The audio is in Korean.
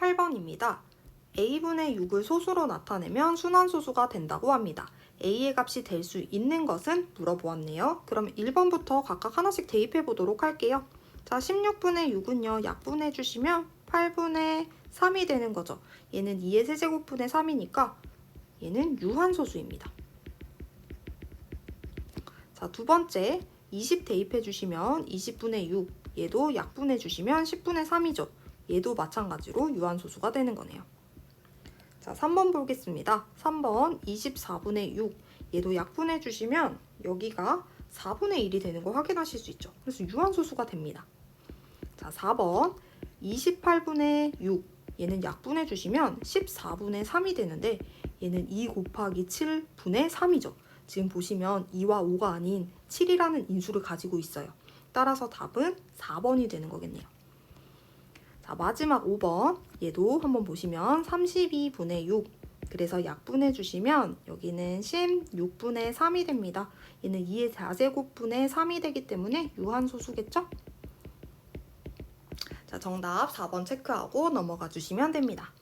8번입니다. a분의 6을 소수로 나타내면 순환소수가 된다고 합니다. a의 값이 될 수 있는 것은 물어보았네요. 그럼 1번부터 각각 하나씩 대입해 보도록 할게요. 자, 16분의 6은요, 약분해 주시면 8분의 3이 되는 거죠. 얘는 2의 세제곱분의 3이니까 얘는 유한소수입니다. 자, 두 번째, 20 대입해 주시면 20분의 6, 얘도 약분해 주시면 10분의 3이죠. 얘도 마찬가지로 유한소수가 되는 거네요. 자, 3번 보겠습니다. 3번 24분의 6. 얘도 약분해 주시면 여기가 4분의 1이 되는 거 확인하실 수 있죠. 그래서 유한소수가 됩니다. 자, 4번 28분의 6. 얘는 약분해 주시면 14분의 3이 되는데 얘는 2 곱하기 7분의 3이죠. 지금 보시면 2와 5가 아닌 7이라는 인수를 가지고 있어요. 따라서 답은 4번이 되는 거겠네요. 자, 마지막 5번. 얘도 한번 보시면 32분의 6. 그래서 약분해 주시면 여기는 16분의 3이 됩니다. 얘는 2의 4제곱분의 3이 되기 때문에 유한소수겠죠? 자, 정답 4번 체크하고 넘어가 주시면 됩니다.